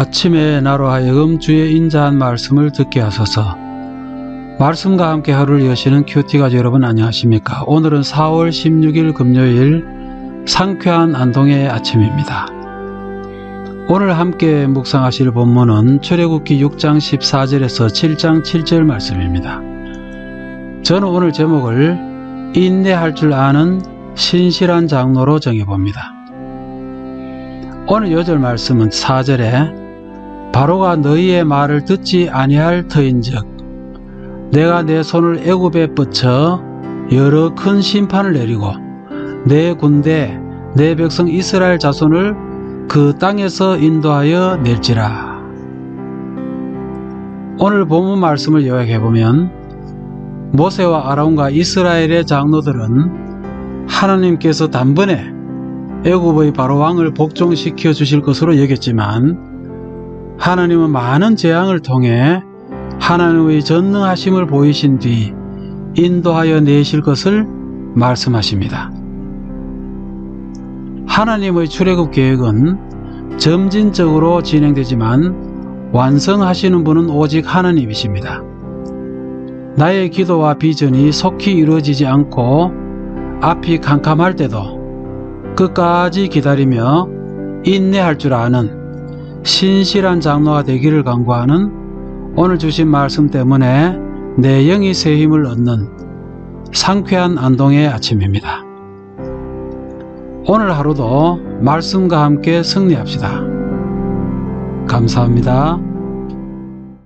아침에 나로 하여금 주의 인자한 말씀을 듣게 하소서. 말씀과 함께 하루를 여시는 큐티가족 여러분 안녕하십니까? 오늘은 4월 16일 금요일 상쾌한 안동의 아침입니다. 오늘 함께 묵상하실 본문은 출애굽기 6장 14절에서 7장 7절 말씀입니다. 저는 오늘 제목을 인내할 줄 아는 신실한 장로로 정해봅니다. 오늘 요절 말씀은 4절에 바로가 너희의 말을 듣지 아니할 터인즉 내가 내 손을 애굽에 뻗쳐 여러 큰 심판을 내리고 내 군대 내 백성 이스라엘 자손을 그 땅에서 인도하여 낼지라. 오늘 본문 말씀을 요약해 보면 모세와 아론과 이스라엘의 장로들은 하나님께서 단번에 애굽의 바로 왕을 복종시켜 주실 것으로 여겼지만 하나님은 많은 재앙을 통해 하나님의 전능하심을 보이신 뒤 인도하여 내실 것을 말씀하십니다. 하나님의 출애굽 계획은 점진적으로 진행되지만 완성하시는 분은 오직 하나님이십니다. 나의 기도와 비전이 속히 이루어지지 않고 앞이 캄캄할 때도 끝까지 기다리며 인내할 줄 아는 신실한 장로가 되기를 간구하는 오늘 주신 말씀 때문에 내 영이 새 힘을 얻는 상쾌한 안동의 아침입니다. 오늘 하루도 말씀과 함께 승리합시다. 감사합니다.